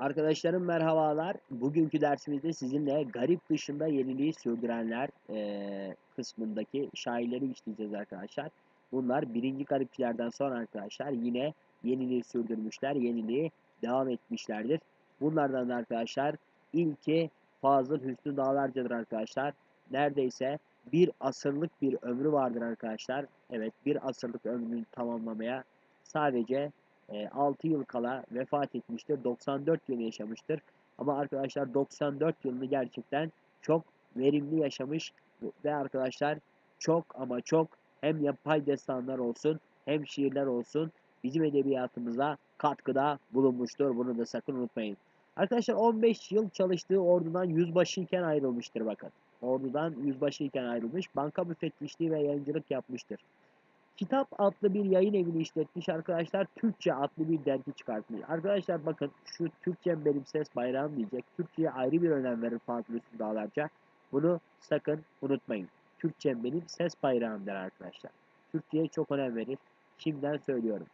Arkadaşlarım merhabalar. Bugünkü dersimizde sizinle garip dışında yeniliği sürdürenler eee, kısmındaki şairleri işleyeceğiz arkadaşlar. Bunlar birinci garipçilerden sonra arkadaşlar yine yeniliği sürdürmüşler, yeniliği devam etmişlerdir. Bunlardan da arkadaşlar ilki Fazıl Hüsnü Dağlarca'dır arkadaşlar. Neredeyse bir asırlık bir ömrü vardır arkadaşlar. Evet bir asırlık ömrünü tamamlamaya sadece e, 6 yıl kala vefat etmiştir. 94 yıl yaşamıştır. Ama arkadaşlar 94 yılını gerçekten çok verimli yaşamış ve arkadaşlar çok ama çok hem yapay destanlar olsun hem şiirler olsun bizim edebiyatımıza katkıda bulunmuştur. Bunu da sakın unutmayın. Arkadaşlar 15 yıl çalıştığı ordudan yüzbaşı iken ayrılmıştır bakın. Ordudan yüzbaşı iken ayrılmış. Banka müfettişliği ve yayıncılık yapmıştır. Kitap adlı bir yayın evini işletmiş arkadaşlar. Türkçe adlı bir dergi çıkartmış. Arkadaşlar bakın şu Türkçem benim ses bayrağım diyecek. Türkçe'ye ayrı bir önem verir Fatih Dağlarca. Bunu sakın unutmayın. Türkçem benim ses bayrağım der arkadaşlar. Türkçe'ye çok önem verir. Şimdiden söylüyorum.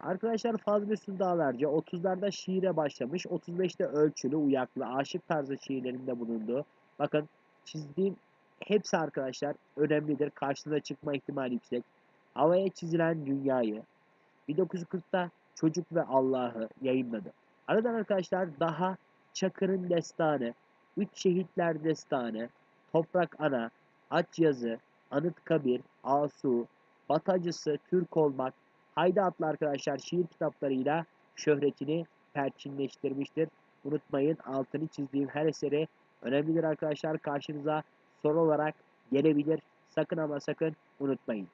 Arkadaşlar Fazıl Hüsnü Dağlarca 30'larda şiire başlamış. 35'te ölçülü, uyaklı, aşık tarzı şiirlerinde bulunduğu. Bakın çizdiğim hepsi arkadaşlar önemlidir. Karşınıza çıkma ihtimali yüksek. Havaya çizilen dünyayı 1940'ta Çocuk ve Allah'ı yayınladı. Aradan arkadaşlar daha Çakır'ın destanı, Üç Şehitler destanı, Toprak Ana, Aç Yazı, Anıtkabir, Asu, Batacısı, Türk Olmak, Haydi adlı arkadaşlar şiir kitaplarıyla şöhretini perçinleştirmiştir. Unutmayın altını çizdiğim her eseri önemlidir arkadaşlar. Karşınıza soru olarak gelebilir. Sakın ama sakın unutmayın.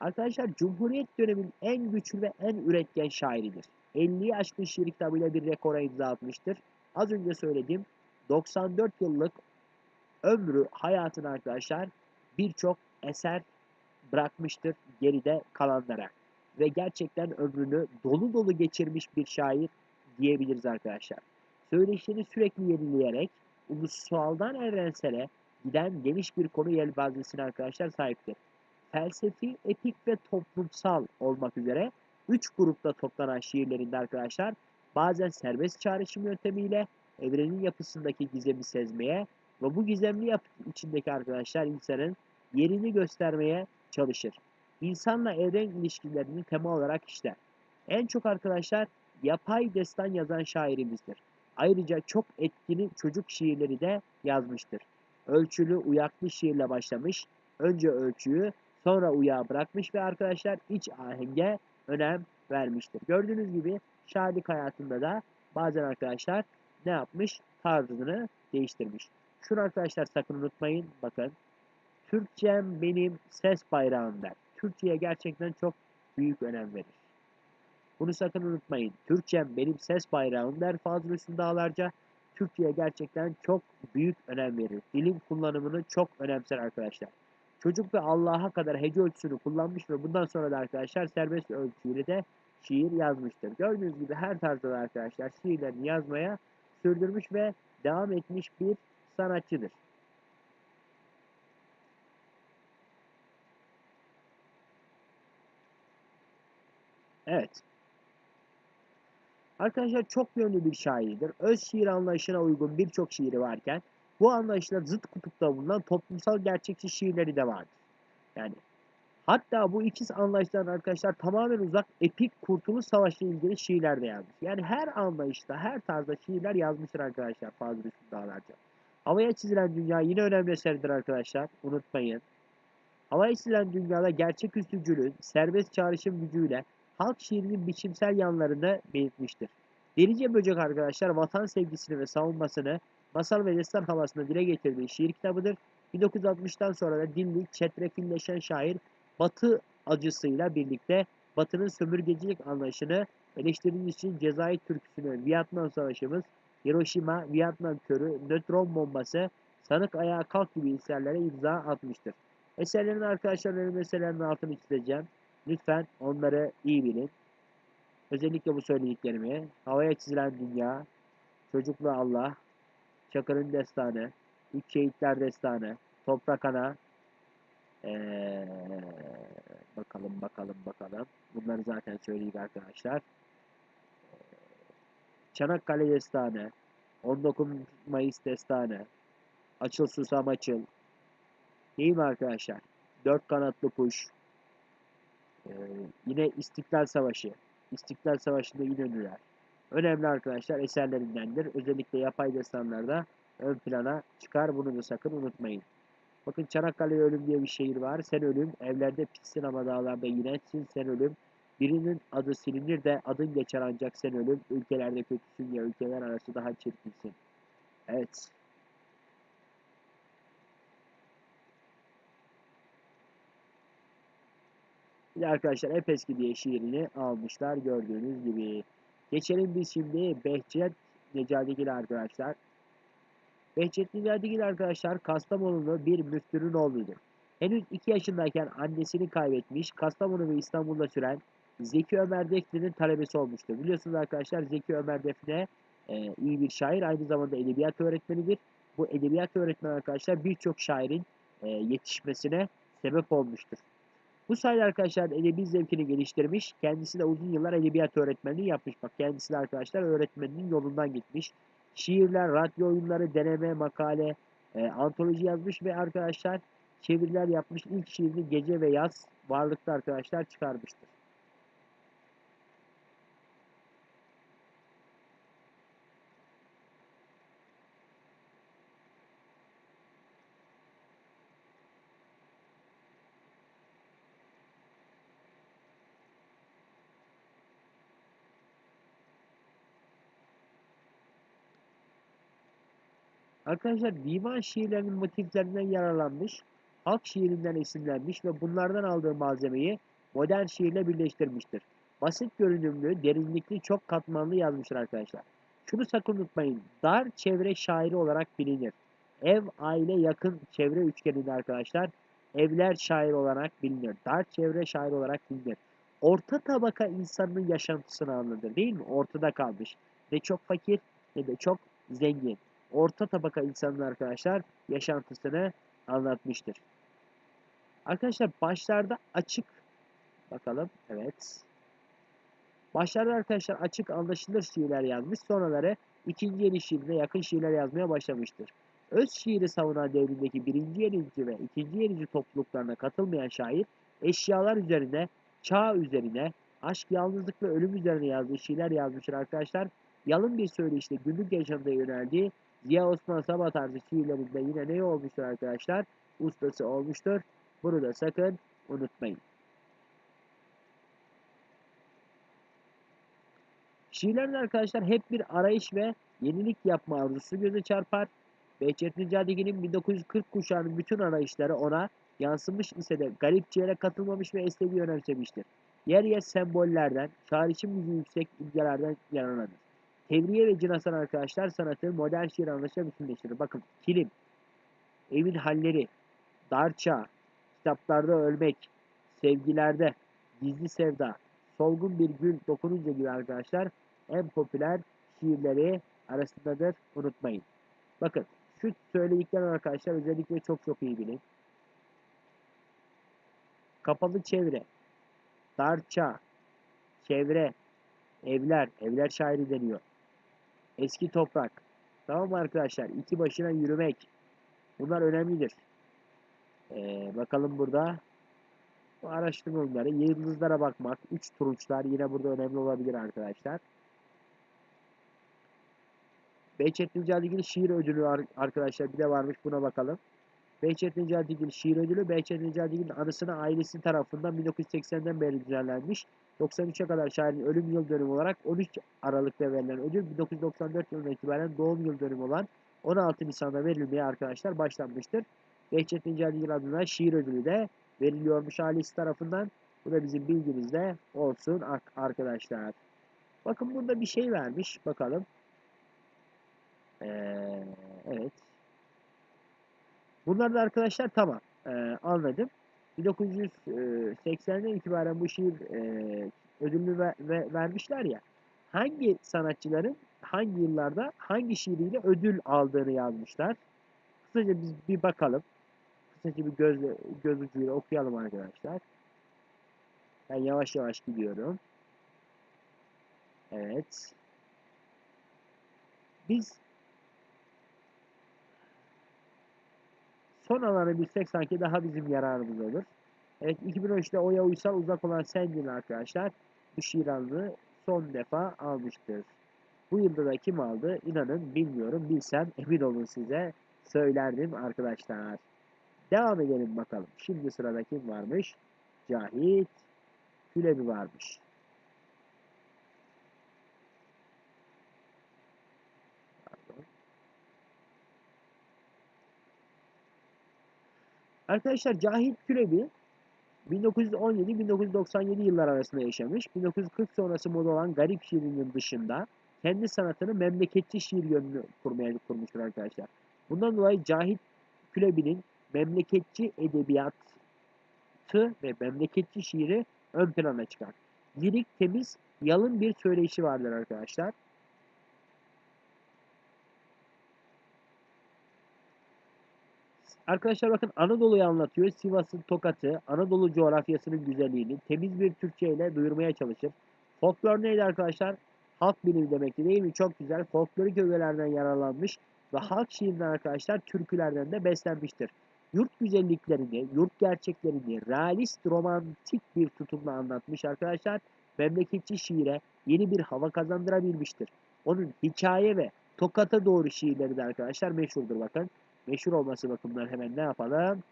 Arkadaşlar Cumhuriyet döneminin en güçlü ve en üretken şairidir. 50'yi aşkın şiir kitabıyla bir rekora imza atmıştır. Az önce söylediğim 94 yıllık ömrü hayatını arkadaşlar birçok eser bırakmıştır geride kalanlara. Ve gerçekten ömrünü dolu dolu geçirmiş bir şair diyebiliriz arkadaşlar. Söyleşini sürekli yenileyerek ulusaldan evrensele giden geniş bir konu yelpazesine arkadaşlar sahiptir felsefi, epik ve toplumsal olmak üzere 3 grupta toplanan şiirlerinde arkadaşlar bazen serbest çağrışım yöntemiyle evrenin yapısındaki gizemi sezmeye ve bu gizemli yapı içindeki arkadaşlar insanın yerini göstermeye çalışır. İnsanla evren ilişkilerini tema olarak işler. En çok arkadaşlar yapay destan yazan şairimizdir. Ayrıca çok etkili çocuk şiirleri de yazmıştır. Ölçülü, uyaklı şiirle başlamış. Önce ölçüyü, sonra uyağı bırakmış ve arkadaşlar iç ahenge önem vermiştir. Gördüğünüz gibi şairlik hayatında da bazen arkadaşlar ne yapmış? Tarzını değiştirmiş. Şunu arkadaşlar sakın unutmayın. Bakın. Türkçem benim ses bayrağım der. Gerçekten çok büyük önem verir. Bunu sakın unutmayın. Türkçem benim ses bayrağım der Fazıl Hüsnü Dağlarca. Türkçe'ye gerçekten çok büyük önem verir. Dilin kullanımını çok önemser arkadaşlar. Çocuk ve Allah'a kadar hece ölçüsünü kullanmış ve bundan sonra da arkadaşlar serbest ölçüyle de şiir yazmıştır. Gördüğünüz gibi her tarzda da arkadaşlar şiirlerini yazmaya sürdürmüş ve devam etmiş bir sanatçıdır. Evet. Arkadaşlar çok yönlü bir şairdir. Öz şiir anlayışına uygun birçok şiiri varken bu anlayışla zıt kutupta bulunan toplumsal gerçekçi şiirleri de vardır. Yani hatta bu ikiz anlayıştan arkadaşlar tamamen uzak epik kurtuluş savaşı ile ilgili şiirler de yazmış. Yani her anlayışta, her tarzda şiirler yazmıştır arkadaşlar Fazıl Hüsnü Dağlarca. Havaya çizilen dünya yine önemli eseridir arkadaşlar. Unutmayın. Havaya çizilen dünyada gerçek üstücülüğün serbest çağrışım gücüyle halk şiirinin biçimsel yanlarını belirtmiştir. Delice Böcek arkadaşlar vatan sevgisini ve savunmasını masal ve destan havasında dile getirdiği şiir kitabıdır. 1960'tan sonra da dilli, çetrefilleşen şair Batı acısıyla birlikte Batı'nın sömürgecilik anlayışını eleştirdiği için Cezayir türküsünü, Vietnam Savaşımız, Hiroşima, Vietnam körü, nötron bombası, sanık ayağa kalk gibi eserlere imza atmıştır. Eserlerin arkadaşlar benim eserlerinin altını çizeceğim. Lütfen onları iyi bilin. Özellikle bu söylediklerimi. Havaya çizilen dünya, çocuklu Allah, Çakır'ın destanı, Üç Şehitler destanı, Toprak Ana, ee, bakalım bakalım bakalım. Bunları zaten söyledik arkadaşlar. Çanakkale Destanı, 19 Mayıs Destanı, Açıl Susam Açıl. Değil mi arkadaşlar? Dört kanatlı kuş. Ee, yine İstiklal Savaşı. İstiklal Savaşı'nda İnönüler. Önemli arkadaşlar eserlerindendir. Özellikle yapay destanlarda ön plana çıkar. Bunu da sakın unutmayın. Bakın Çanakkale Ölüm diye bir şehir var. Sen ölüm, evlerde pissin ama dağlarda yinetsin. Sen ölüm, birinin adı silinir de adın geçer ancak sen ölüm. Ülkelerde kötüsün ya ülkeler arası daha çirkinsin. Evet. Bir arkadaşlar hep eski diye şiirini almışlar gördüğünüz gibi. Geçelim biz şimdi Behçet Necadigil arkadaşlar. Behçet Necadigil arkadaşlar Kastamonulu bir müftünün oğludur. Henüz 2 yaşındayken annesini kaybetmiş, Kastamonu ve İstanbul'da süren Zeki Ömer Defne'nin talebesi olmuştur. Biliyorsunuz arkadaşlar Zeki Ömer Defne e, iyi bir şair, aynı zamanda edebiyat öğretmenidir. Bu edebiyat öğretmeni arkadaşlar birçok şairin e, yetişmesine sebep olmuştur. Bu sayede arkadaşlar edebi zevkini geliştirmiş. Kendisi de uzun yıllar edebiyat öğretmenliği yapmış. Bak kendisi de arkadaşlar öğretmeninin yolundan gitmiş. Şiirler, radyo oyunları, deneme, makale, e, antoloji yazmış ve arkadaşlar çeviriler yapmış. İlk şiirini Gece ve Yaz varlıkta arkadaşlar çıkarmıştır. Arkadaşlar divan şiirlerinin motiflerinden yararlanmış, halk şiirinden esinlenmiş ve bunlardan aldığı malzemeyi modern şiirle birleştirmiştir. Basit görünümlü, derinlikli, çok katmanlı yazmıştır arkadaşlar. Şunu sakın unutmayın, dar çevre şairi olarak bilinir. Ev, aile, yakın çevre üçgeninde arkadaşlar evler şair olarak bilinir. Dar çevre şair olarak bilinir. Orta tabaka insanın yaşantısını anlatır değil mi? Ortada kalmış. Ne çok fakir ne de çok zengin orta tabaka insanın arkadaşlar yaşantısını anlatmıştır. Arkadaşlar başlarda açık bakalım evet. Başlarda arkadaşlar açık anlaşılır şiirler yazmış. Sonraları ikinci yeni şiirine yakın şiirler yazmaya başlamıştır. Öz şiiri savunan devrindeki birinci yenici ve ikinci yenici topluluklarına katılmayan şair eşyalar üzerine, çağ üzerine, aşk, yalnızlık ve ölüm üzerine yazdığı şiirler yazmıştır arkadaşlar. Yalın bir söyleyişle günlük yaşamda yöneldiği Ziya Osman Sabah tarzı şiirlerinde yine ne olmuştur arkadaşlar? Ustası olmuştur. Bunu da sakın unutmayın. Şiirlerde arkadaşlar hep bir arayış ve yenilik yapma arzusu göze çarpar. Behçet Necadigil'in 1940 kuşağının bütün arayışları ona yansımış ise de garipçiğe katılmamış ve estetiği önemsemiştir. Yer yer sembollerden, çağrışım gücü yüksek imgelerden yararlanır. Tevriye ve cinasan arkadaşlar sanatı modern şiir anlayışına bütünleştirir. Bakın kilim, evin halleri, darça, kitaplarda ölmek, sevgilerde, gizli sevda, solgun bir gül dokununca gibi arkadaşlar en popüler şiirleri arasındadır. Unutmayın. Bakın şu söylediklerim arkadaşlar özellikle çok çok iyi bilin. Kapalı çevre, darça, çevre, evler, evler şairi deniyor. Eski toprak. Tamam mı arkadaşlar? İki başına yürümek. Bunlar önemlidir. Ee, bakalım burada. Bu araştırmaları. Yıldızlara bakmak. Üç turunçlar yine burada önemli olabilir arkadaşlar. Behçet Necatigil şiir ödülü arkadaşlar bir de varmış buna bakalım. Behçet Necatigil şiir ödülü Behçet Necatigil'in anısına ailesi tarafından 1980'den beri düzenlenmiş. 93'e kadar şairin ölüm yıl dönümü olarak 13 Aralık'ta verilen ödül 1994 yılından itibaren doğum yıl dönümü olan 16 Nisan'da verilmeye arkadaşlar başlanmıştır. Behçet Necatigil adına şiir ödülü de veriliyormuş ailesi tarafından. Bu da bizim bilgimizde olsun arkadaşlar. Bakın burada bir şey vermiş. Bakalım. Ee, evet. Bunlar da arkadaşlar tamam. Ee, anladım. 1980'den itibaren bu şiir e, ödülünü ver, ver, vermişler ya. Hangi sanatçıların hangi yıllarda hangi şiiriyle ödül aldığını yazmışlar. Kısaca biz bir bakalım. Kısaca bir göz, göz ucuyla okuyalım arkadaşlar. Ben yavaş yavaş gidiyorum. Evet. Biz son alanı bilsek sanki daha bizim yararımız olur. Evet 2013'te Oya Uysal uzak olan Sendin arkadaşlar bu şiiranlığı son defa almıştır. Bu yılda da kim aldı? İnanın bilmiyorum. Bilsem emin olun size söylerdim arkadaşlar. Devam edelim bakalım. Şimdi sırada kim varmış? Cahit Külebi varmış. Pardon. Arkadaşlar Cahit Külebi 1917-1997 yıllar arasında yaşamış. 1940 sonrası moda olan garip şiirinin dışında kendi sanatını memleketçi şiir yönünü kurmaya kurmuştur arkadaşlar. Bundan dolayı Cahit Külebi'nin memleketçi edebiyatı ve memleketçi şiiri ön plana çıkar. Lirik, temiz, yalın bir söyleyişi vardır arkadaşlar. Arkadaşlar bakın Anadolu'yu anlatıyor. Sivas'ın Tokat'ı, Anadolu coğrafyasının güzelliğini temiz bir Türkçe ile duyurmaya çalışır. Folklor neydi arkadaşlar? Halk bilimi demekti değil mi? Çok güzel. Folklorik ögelerden yararlanmış ve halk şiirinden arkadaşlar türkülerden de beslenmiştir. Yurt güzelliklerini, yurt gerçeklerini realist, romantik bir tutumla anlatmış arkadaşlar. Memleketçi şiire yeni bir hava kazandırabilmiştir. Onun hikaye ve Tokat'a doğru şiirleri de arkadaşlar meşhurdur bakın meşhur olması bakımından hemen ne yapalım?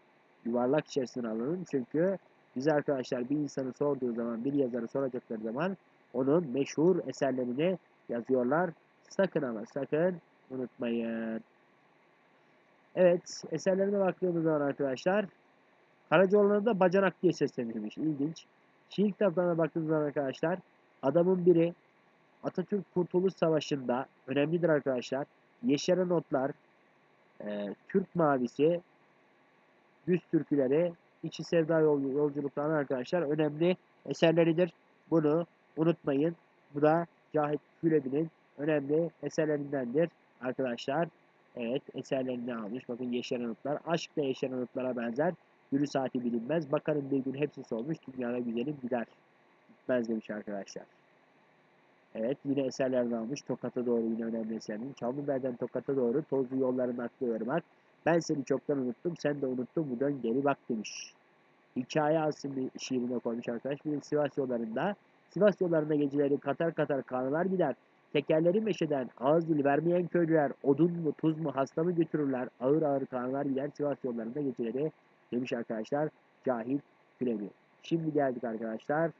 Yuvarlak içerisine alalım. Çünkü biz arkadaşlar bir insanı sorduğu zaman, bir yazarı soracakları zaman onun meşhur eserlerini yazıyorlar. Sakın ama sakın unutmayın. Evet, eserlerine baktığımız zaman arkadaşlar Karacaoğlan'a da bacanak diye seslenilmiş. İlginç. Şiir kitaplarına baktığımız zaman arkadaşlar adamın biri Atatürk Kurtuluş Savaşı'nda önemlidir arkadaşlar. Yeşere notlar, e, Türk Mavisi, Düz Türküleri, İçi Sevda yol, Yolculukları arkadaşlar önemli eserleridir. Bunu unutmayın. Bu da Cahit Külebi'nin önemli eserlerindendir arkadaşlar. Evet eserlerini almış. Bakın Yeşeren Anıtlar. Aşk da Yeşeren Anıtlara benzer. Gülü saati bilinmez. Bakarım bir gün hepsi solmuş. Dünyada güzelim gider. Gitmez demiş arkadaşlar. Evet yine eserlerini almış. Tokat'a doğru yine önemli eserin. Çamlıbel'den Tokat'a doğru tozlu yolların aklı ırmak. Ben seni çoktan unuttum. Sen de unuttun mu dön geri bak demiş. Hikaye aslında şiirine koymuş arkadaş. Bir Sivas yollarında. Sivas yollarında geceleri katar katar kanılar gider. Tekerleri meşeden ağız dil vermeyen köylüler odun mu tuz mu hasta mı götürürler. Ağır ağır kanılar gider Sivas yollarında geceleri demiş arkadaşlar. Cahit Gülebi. Şimdi geldik arkadaşlar.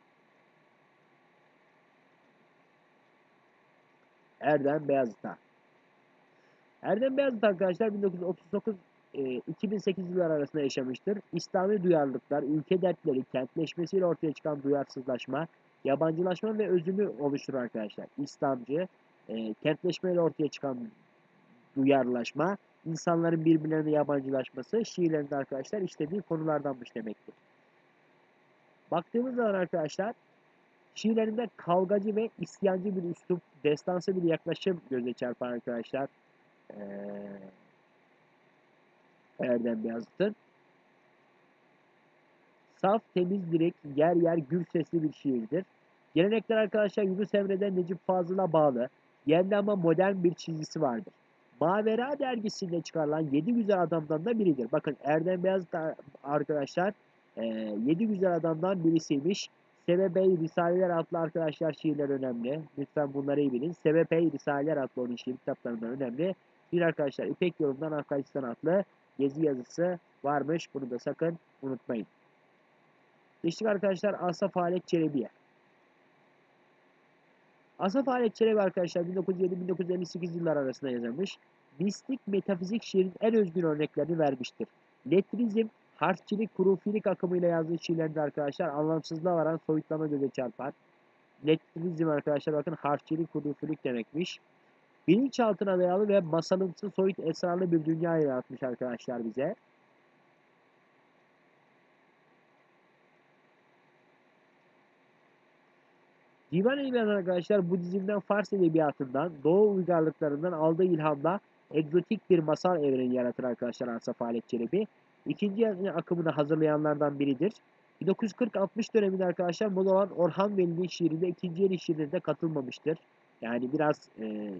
Erdem Beyazıt'a. Erdem Beyazıt arkadaşlar 1939 2008 yıllar arasında yaşamıştır. İslami duyarlılıklar, ülke dertleri, kentleşmesiyle ortaya çıkan duyarsızlaşma, yabancılaşma ve özümü oluşturur arkadaşlar. İslamcı, e, kentleşmeyle ortaya çıkan duyarlaşma, insanların birbirlerine yabancılaşması şiirlerinde arkadaşlar işlediği konulardanmış demektir. Baktığımız zaman arkadaşlar şiirlerinde kavgacı ve isyancı bir üslup, destansı bir yaklaşım göze çarpar arkadaşlar. Ee, Erdem Beyazıt'ın. Saf, temiz direkt, yer yer gür sesli bir şiirdir. Gelenekler arkadaşlar Yunus Emre'den Necip Fazıl'a bağlı, yerli ama modern bir çizgisi vardır. Mavera dergisinde çıkarılan 7 güzel adamdan da biridir. Bakın Erdem Beyazıt arkadaşlar 7 güzel adamdan birisiymiş. Sebebey Risaleler adlı arkadaşlar şiirler önemli. Lütfen bunları iyi bilin. Sebebey Risaleler adlı onun şiir kitaplarından önemli. Bir arkadaşlar İpek Yolundan Afganistan adlı gezi yazısı varmış. Bunu da sakın unutmayın. Geçtik arkadaşlar Asaf Halet Çelebi'ye. Asaf Halet Çelebi arkadaşlar 1907-1958 yıllar arasında yazılmış. Mistik metafizik şiirin en özgün örneklerini vermiştir. Letrizm, harfçilik, kurufilik akımıyla yazdığı şiirlerinde arkadaşlar anlamsızlığa varan soyutlama göze çarpar. Letrizm arkadaşlar bakın harfçilik, kurufilik demekmiş. Bilinçaltına dayalı ve masalımsı soyut esrarlı bir dünya yaratmış arkadaşlar bize. Divan Edebiyatı arkadaşlar Budizm'den Fars Edebiyatı'ndan, Doğu uygarlıklarından aldığı ilhamla egzotik bir masal evreni yaratır arkadaşlar Asaf Halet Çelebi. İkinci yazı akımını hazırlayanlardan biridir. 1940-60 döneminde arkadaşlar moda olan Orhan Veli'nin şiirinde ikinci yeni şiirlerinde katılmamıştır. Yani biraz e,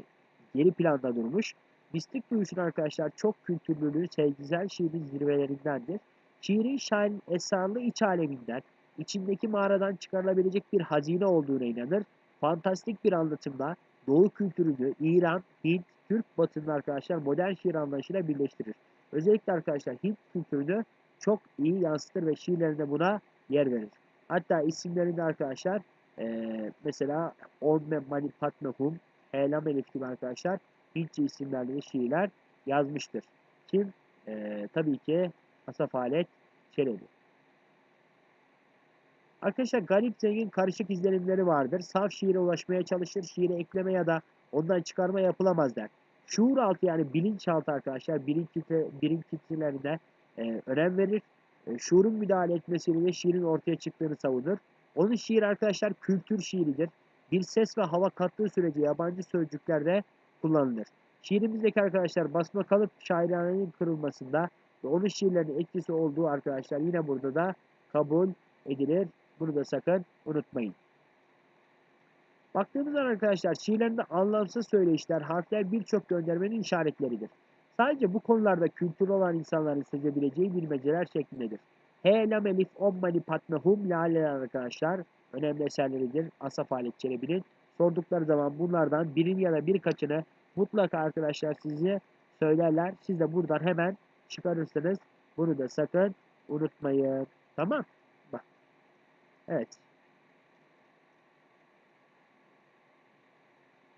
geri planda durmuş. Mistik duyuşun arkadaşlar çok kültürlülüğü sevgisel şiirin zirvelerindendir. Şiirin şahin esrarlı iç aleminden, içindeki mağaradan çıkarılabilecek bir hazine olduğuna inanır. Fantastik bir anlatımda Doğu kültürünü İran, Hint, Türk batının arkadaşlar modern şiir anlayışıyla birleştirir. Özellikle arkadaşlar Hint kültürünü çok iyi yansıtır ve şiirlerinde buna yer verir. Hatta isimlerinde arkadaşlar ee, mesela Olme Mani Padme Hum, Helam Elif gibi arkadaşlar Hintçe isimlerle şiirler yazmıştır. Kim? Ee, tabii ki Asaf Halet Çelebi. Arkadaşlar garip zengin karışık izlenimleri vardır. Saf şiire ulaşmaya çalışır. Şiire ekleme ya da ondan çıkarma yapılamaz der. Şuur altı yani bilinçaltı arkadaşlar bilinç, kitle, bilinç kitlelerine e, önem verir. E, şuurun müdahale etmesiyle şiirin ortaya çıktığını savunur. Onun şiir arkadaşlar kültür şiiridir. Bir ses ve hava kattığı sürece yabancı sözcüklerde kullanılır. Şiirimizdeki arkadaşlar basma kalıp şairhanenin kırılmasında ve onun şiirlerinin etkisi olduğu arkadaşlar yine burada da kabul edilir. Bunu da sakın unutmayın. Baktığımız zaman arkadaşlar şiirlerinde anlamsız söyleyişler, harfler birçok göndermenin işaretleridir. Sadece bu konularda kültürlü olan insanların sezebileceği bilmeceler şeklindedir. He, lam, elif, om, mani, patna, hum, laleler arkadaşlar önemli eserleridir. Asaf Halet Çelebi'nin sordukları zaman bunlardan birini ya da birkaçını mutlaka arkadaşlar sizi söylerler. Siz de buradan hemen çıkarırsınız. Bunu da sakın unutmayın. Tamam. Bak. Evet.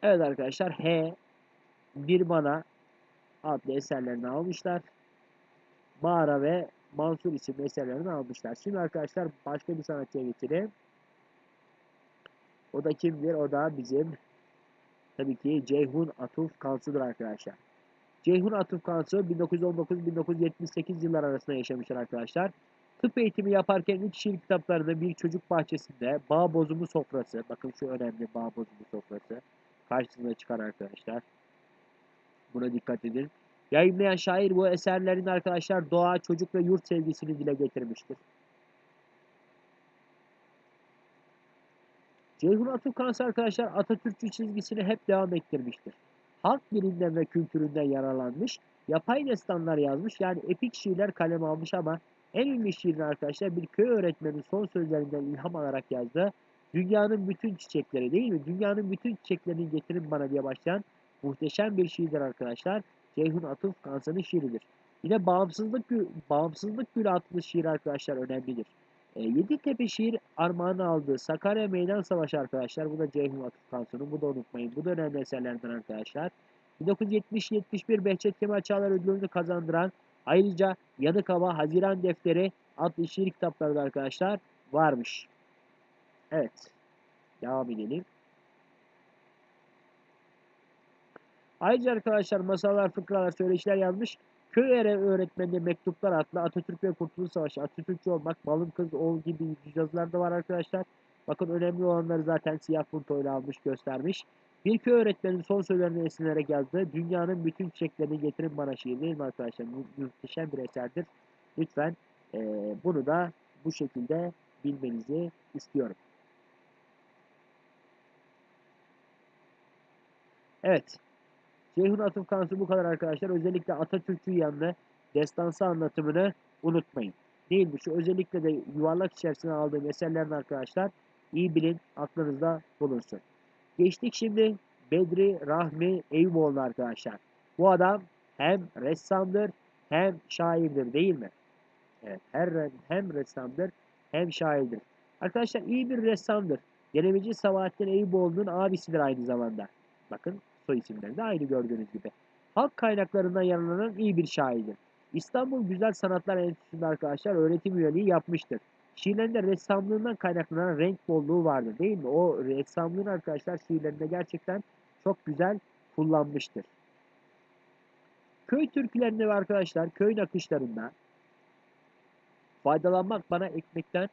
Evet arkadaşlar H bir bana adlı eserlerini almışlar. Mağara ve Mansur isimli eserlerini almışlar. Şimdi arkadaşlar başka bir sanatçıya geçelim. O da kimdir? O da bizim tabii ki Ceyhun Atuf Kansu'dur arkadaşlar. Ceyhun Atuf Kansu 1919-1978 yıllar arasında yaşamışlar arkadaşlar. Tıp eğitimi yaparken ilk şiir kitaplarında bir çocuk bahçesinde bağ bozumu sofrası, bakın şu önemli bağ bozumu sofrası karşısına çıkar arkadaşlar. Buna dikkat edin. Yayınlayan şair bu eserlerin arkadaşlar doğa, çocuk ve yurt sevgisini dile getirmiştir. Ceyhun Atukans arkadaşlar Atatürkçü çizgisini hep devam ettirmiştir. Halk dilinden ve kültüründen yararlanmış, yapay destanlar yazmış yani epik şiirler kaleme almış ama en ünlü şiirini arkadaşlar bir köy öğretmenin son sözlerinden ilham alarak yazdı. Dünyanın bütün çiçekleri değil mi? Dünyanın bütün çiçeklerini getirin bana diye başlayan muhteşem bir şiirdir arkadaşlar. Ceyhun Atıf Kansa'nın şiiridir. Yine Bağımsızlık, Bağımsızlık Gülü adlı şiir arkadaşlar önemlidir. E, Yeditepe şiir armağanı aldığı Sakarya Meydan Savaşı arkadaşlar. Bu da Ceyhun Atıf Kansu'nun. Bu da unutmayın. Bu da önemli eserlerden arkadaşlar. 1970-71 Behçet Kemal Çağlar ödülünü kazandıran ayrıca Yanık Hava, Haziran Defteri adlı şiir kitapları da arkadaşlar varmış. Evet. Devam edelim. Ayrıca arkadaşlar masallar, fıkralar, söyleşiler yazmış. Köy ere öğretmenine mektuplar adlı Atatürk ve Kurtuluş Savaşı, Atatürkçü olmak, balın kız, oğul gibi yazılar da var arkadaşlar. Bakın önemli olanları zaten siyah puntoyla almış göstermiş. Bir köy öğretmenin son sözlerini esinlenerek yazdığı Dünyanın bütün çiçeklerini getirin bana şiir değil mi arkadaşlar? Muhteşem bir eserdir. Lütfen e, bunu da bu şekilde bilmenizi istiyorum. Evet. Ceyhun Atıf bu kadar arkadaşlar. Özellikle Atatürk'ü yanlı destansı anlatımını unutmayın. Değil mi? Şu özellikle de yuvarlak içerisine aldığım eserlerin arkadaşlar iyi bilin, aklınızda bulunsun. Geçtik şimdi Bedri Rahmi Eyüboğlu arkadaşlar. Bu adam hem ressamdır hem şairdir değil mi? Evet, her, hem ressamdır hem şairdir. Arkadaşlar iyi bir ressamdır. Denemeci Sabahattin Eyüboğlu'nun abisidir aynı zamanda. Bakın soy isimleri aynı gördüğünüz gibi. Halk kaynaklarından yararlanan iyi bir şairdir. İstanbul Güzel Sanatlar Enstitüsü'nde arkadaşlar öğretim üyeliği yapmıştır. Şiirlerinde ressamlığından kaynaklanan renk bolluğu vardır değil mi? O ressamlığın arkadaşlar şiirlerinde gerçekten çok güzel kullanmıştır. Köy türkülerinde ve arkadaşlar köy nakışlarında faydalanmak bana ekmekten,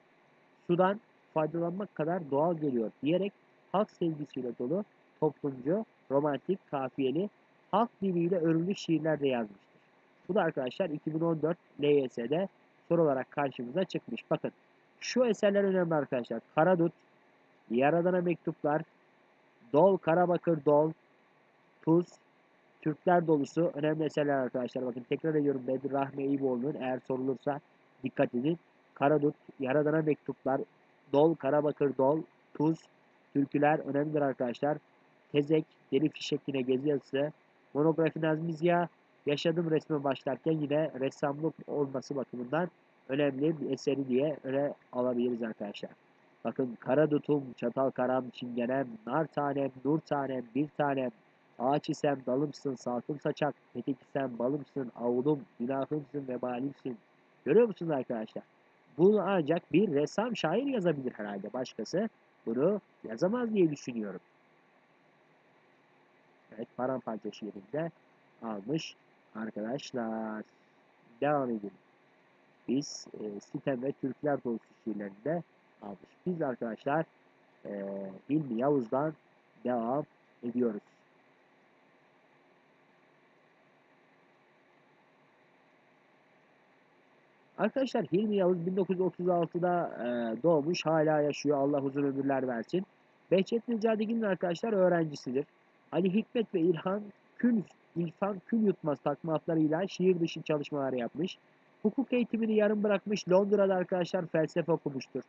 sudan faydalanmak kadar doğal geliyor diyerek halk sevgisiyle dolu toplumcu, romantik, kafiyeli, halk diliyle örülü şiirler de yazmıştır. Bu da arkadaşlar 2014 LYS'de soru olarak karşımıza çıkmış. Bakın şu eserler önemli arkadaşlar. Karadut, Yaradan'a mektuplar, Dol Karabakır Dol, Tuz, Türkler dolusu önemli eserler arkadaşlar. Bakın tekrar ediyorum Bedir Rahmi Eyüboğlu'nun eğer sorulursa dikkat edin. Karadut, Yaradan'a mektuplar, Dol, Karabakır Dol, Tuz, türküler önemlidir arkadaşlar. Tezek, Deli Fişek yine gezi yazısı, Monografi Nazmi Ziya, Yaşadım resme başlarken yine ressamlık olması bakımından önemli bir eseri diye öne alabiliriz arkadaşlar. Bakın kara dutum, çatal karam, çingenem, nar tanem, nur tanem, bir tanem, ağaç isem dalımsın, salkım saçak, petek isem balımsın, avulum, günahımsın, vebalimsin. Görüyor musunuz arkadaşlar? Bunu ancak bir ressam şair yazabilir herhalde. Başkası bunu yazamaz diye düşünüyorum. Evet, paramparça şiirinde almış arkadaşlar. Devam edelim. Biz e, sitem ve Türkler dolusu şiirlerinde almış. Biz arkadaşlar e, Hilmi Yavuz'dan devam ediyoruz. Arkadaşlar Hilmi Yavuz 1936'da e, doğmuş, hala yaşıyor. Allah uzun ömürler versin. Behçet Necadigil'in arkadaşlar öğrencisidir. Ali Hikmet ve İlhan Kül, İlhan Kül Yutmaz takma adlarıyla şiir dışı çalışmalar yapmış. Hukuk eğitimini yarım bırakmış, Londra'da arkadaşlar felsefe okumuştur.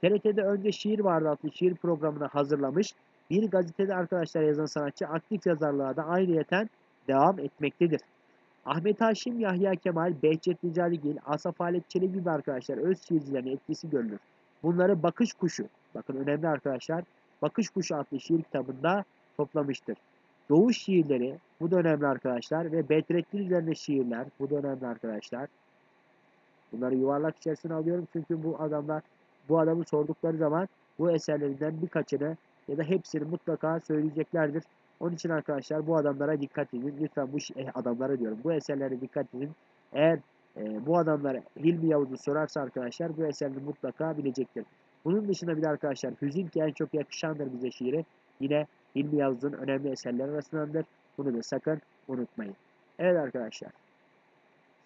TRT'de önce şiir vardı adlı şiir programını hazırlamış. Bir gazetede arkadaşlar yazan sanatçı aktif yazarlığa da ayrıyeten devam etmektedir. Ahmet Haşim, Yahya Kemal, Behçet Ricaligil, Asaf Halet Çelebi gibi arkadaşlar öz şiircilerin etkisi görülür. Bunları Bakış Kuşu, bakın önemli arkadaşlar, Bakış Kuşu adlı şiir kitabında toplamıştır. Doğu şiirleri, bu da önemli arkadaşlar ve Bedrettin üzerine şiirler, bu da önemli arkadaşlar. Bunları yuvarlak içerisine alıyorum çünkü bu adamlar, bu adamı sordukları zaman bu eserlerinden birkaçını ya da hepsini mutlaka söyleyeceklerdir. Onun için arkadaşlar bu adamlara dikkat edin. Lütfen bu eh, adamlara diyorum. Bu eserlere dikkat edin. Eğer e, bu adamlar Hilmi Yavuz'u sorarsa arkadaşlar bu eserini mutlaka bilecektir. Bunun dışında bir de arkadaşlar hüzün ki en çok yakışandır bize şiiri. Yine Hilmi Yavuz'un önemli eserleri arasındandır. Bunu da sakın unutmayın. Evet arkadaşlar.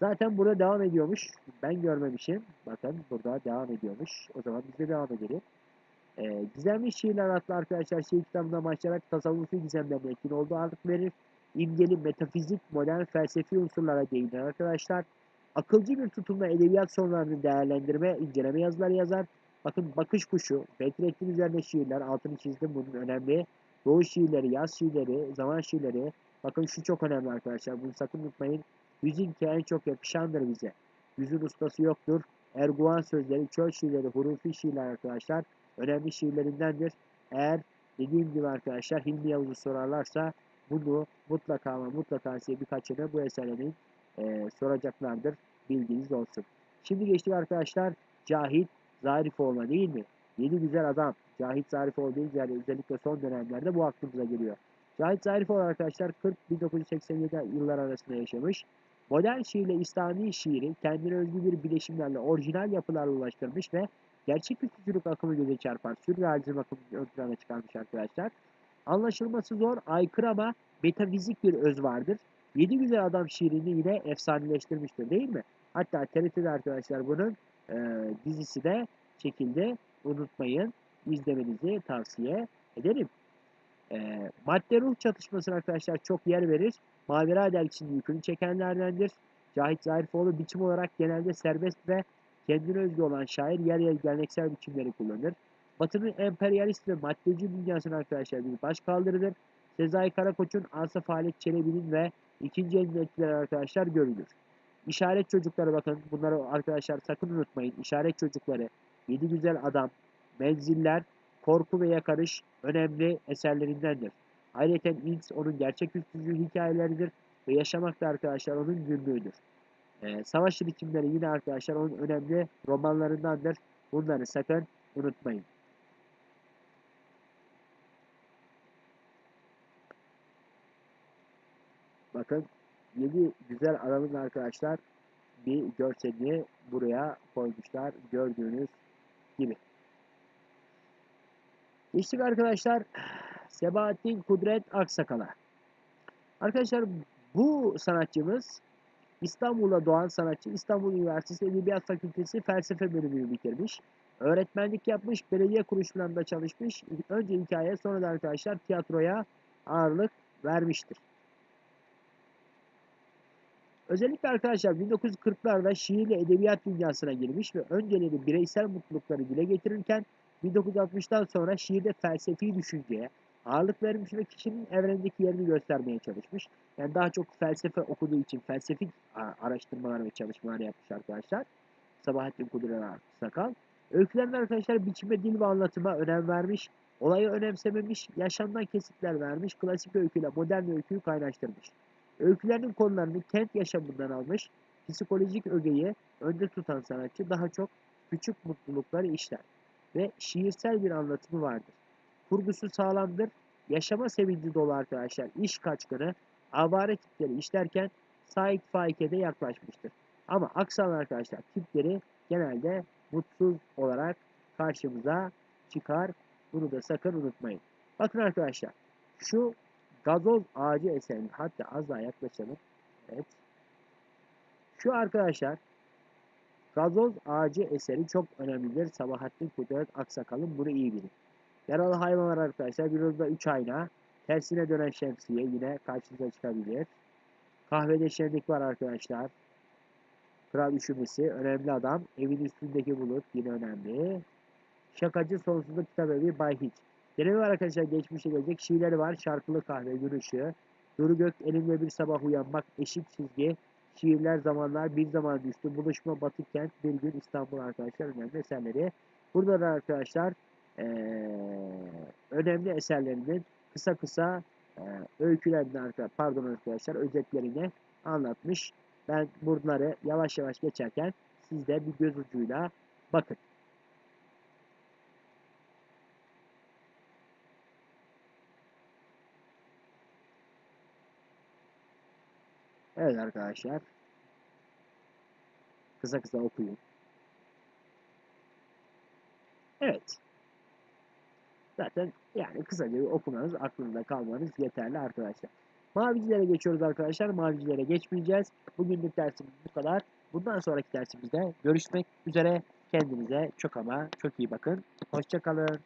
Zaten burada devam ediyormuş. Ben görmemişim. Bakın burada devam ediyormuş. O zaman biz de devam edelim. E, gizemli şiirler adlı arkadaşlar şiir kitabında başlayarak tasavvufi gizemlerine etkin olduğu ağırlık verir. İmgeli, metafizik, modern felsefi unsurlara değinir arkadaşlar. Akılcı bir tutumla edebiyat sorunlarını değerlendirme, inceleme yazıları yazar. Bakın Bakış Kuşu, Bedrettin üzerine şiirler, altını çizdim bunun önemli. Doğu şiirleri, yaz şiirleri, zaman şiirleri. Bakın şu çok önemli arkadaşlar, bunu sakın unutmayın. Yüzün ki en çok yakışandır bize. Yüzün ustası yoktur. Erguvan sözleri, çöl şiirleri, hurufi şiirler arkadaşlar önemli şiirlerindendir. Eğer dediğim gibi arkadaşlar Hilmi Yavuz'u sorarlarsa bunu mutlaka ama mutlaka size birkaçını bu eserlerin e, soracaklardır. Bilginiz olsun. Şimdi geçtik arkadaşlar Cahit Zarifoğlu'na değil mi? Yedi güzel adam. Cahit Zarifoğlu deyince yani özellikle son dönemlerde bu aklımıza geliyor. Cahit Zarifoğlu arkadaşlar 40-1987 yıllar arasında yaşamış. Modern şiirle İslami şiiri kendine özgü bir bileşimlerle orijinal yapılarla ulaştırmış ve gerçek bir kültürlük akımı göze çarpar. Sürrealizm akımı ön plana çıkarmış arkadaşlar. Anlaşılması zor, aykırı ama metafizik bir öz vardır. Yedi Güzel Adam şiirini yine efsaneleştirmiştir değil mi? Hatta TRT'de arkadaşlar bunun e, dizisi de çekildi. Unutmayın. İzlemenizi tavsiye ederim. E, madde ruh çatışmasına arkadaşlar çok yer verir. Mavera dergisinin yükünü çekenlerdendir. Cahit Zarifoğlu biçim olarak genelde serbest ve kendine özgü olan şair yer yer geleneksel biçimleri kullanır. Batı'nın emperyalist ve maddeci dünyasının arkadaşlar bir baş kaldırılır. Sezai Karakoç'un Asaf Halet Çelebi'nin ve ikinci elin etkileri arkadaşlar görülür. İşaret çocukları bakın bunları arkadaşlar sakın unutmayın. İşaret çocukları, Yedi Güzel Adam, Menziller, Korku ve Yakarış önemli eserlerindendir. Ayrıca Inks onun gerçek üstücü hikayeleridir ve yaşamak da arkadaşlar onun günlüğüdür. E, savaş ritimleri yine arkadaşlar onun önemli romanlarındandır. Bunları sakın unutmayın. Bakın 7 güzel adamın arkadaşlar bir görselini buraya koymuşlar. Gördüğünüz gibi. Geçtik arkadaşlar. Sebahattin Kudret Aksakal'a. Arkadaşlar bu sanatçımız İstanbul'da doğan sanatçı İstanbul Üniversitesi Edebiyat Fakültesi Felsefe bölümünü bitirmiş. Öğretmenlik yapmış, belediye kuruluşlarında çalışmış. Önce hikaye sonra da arkadaşlar tiyatroya ağırlık vermiştir. Özellikle arkadaşlar 1940'larda şiirle edebiyat dünyasına girmiş ve önceleri bireysel mutlulukları dile getirirken 1960'tan sonra şiirde felsefi düşünceye ağırlık vermiş ve kişinin evrendeki yerini göstermeye çalışmış. Yani daha çok felsefe okuduğu için felsefik araştırmalar ve çalışmalar yapmış arkadaşlar. Sabahattin Kudret Sakal. Öykülerinde arkadaşlar biçime, dil ve anlatıma önem vermiş. Olayı önemsememiş, yaşamdan kesitler vermiş, klasik öyküyle modern öyküyü kaynaştırmış. Öykülerinin konularını kent yaşamından almış, psikolojik ögeyi önde tutan sanatçı daha çok küçük mutlulukları işler ve şiirsel bir anlatımı vardır. Kurgusu sağlamdır, yaşama sevinci dolu arkadaşlar, iş kaçkını, avare tipleri işlerken Saik Faike'de yaklaşmıştır. Ama aksan arkadaşlar tipleri genelde mutsuz olarak karşımıza çıkar. Bunu da sakın unutmayın. Bakın arkadaşlar şu gazoz ağacı eseri hatta az daha yaklaşalım. Evet. Şu arkadaşlar gazoz ağacı eseri çok önemlidir. Sabahattin Kudret Aksakal'ın bunu iyi bilir. Yaralı hayvanlar arkadaşlar bir yılda 3 ayna. Tersine dönen şemsiye yine karşınıza çıkabilir. Kahvede şenlik var arkadaşlar. Kral üşümesi, önemli adam, evin üstündeki bulut yine önemli. Şakacı sonsuzluk kitap evi Bay Hiç. Genel var arkadaşlar geçmişe gelecek şiirleri var. Şarkılı kahve, ışığı. Duru gök, elimle bir sabah uyanmak, eşit çizgi, şiirler zamanlar, bir zaman düştü, buluşma batı kent, bir gün İstanbul arkadaşlar önemli eserleri. Burada da arkadaşlar ee, önemli eserlerinin kısa kısa e, öykülerini pardon arkadaşlar özetlerini anlatmış. Ben bunları yavaş yavaş geçerken siz de bir göz ucuyla bakın. Evet arkadaşlar. Kısa kısa okuyun. Evet. Zaten yani kısaca bir okumanız, aklında kalmanız yeterli arkadaşlar. Mavicilere geçiyoruz arkadaşlar. Mavicilere geçmeyeceğiz. Bugünlük dersimiz bu kadar. Bundan sonraki dersimizde görüşmek üzere. Kendinize çok ama çok iyi bakın. Hoşçakalın.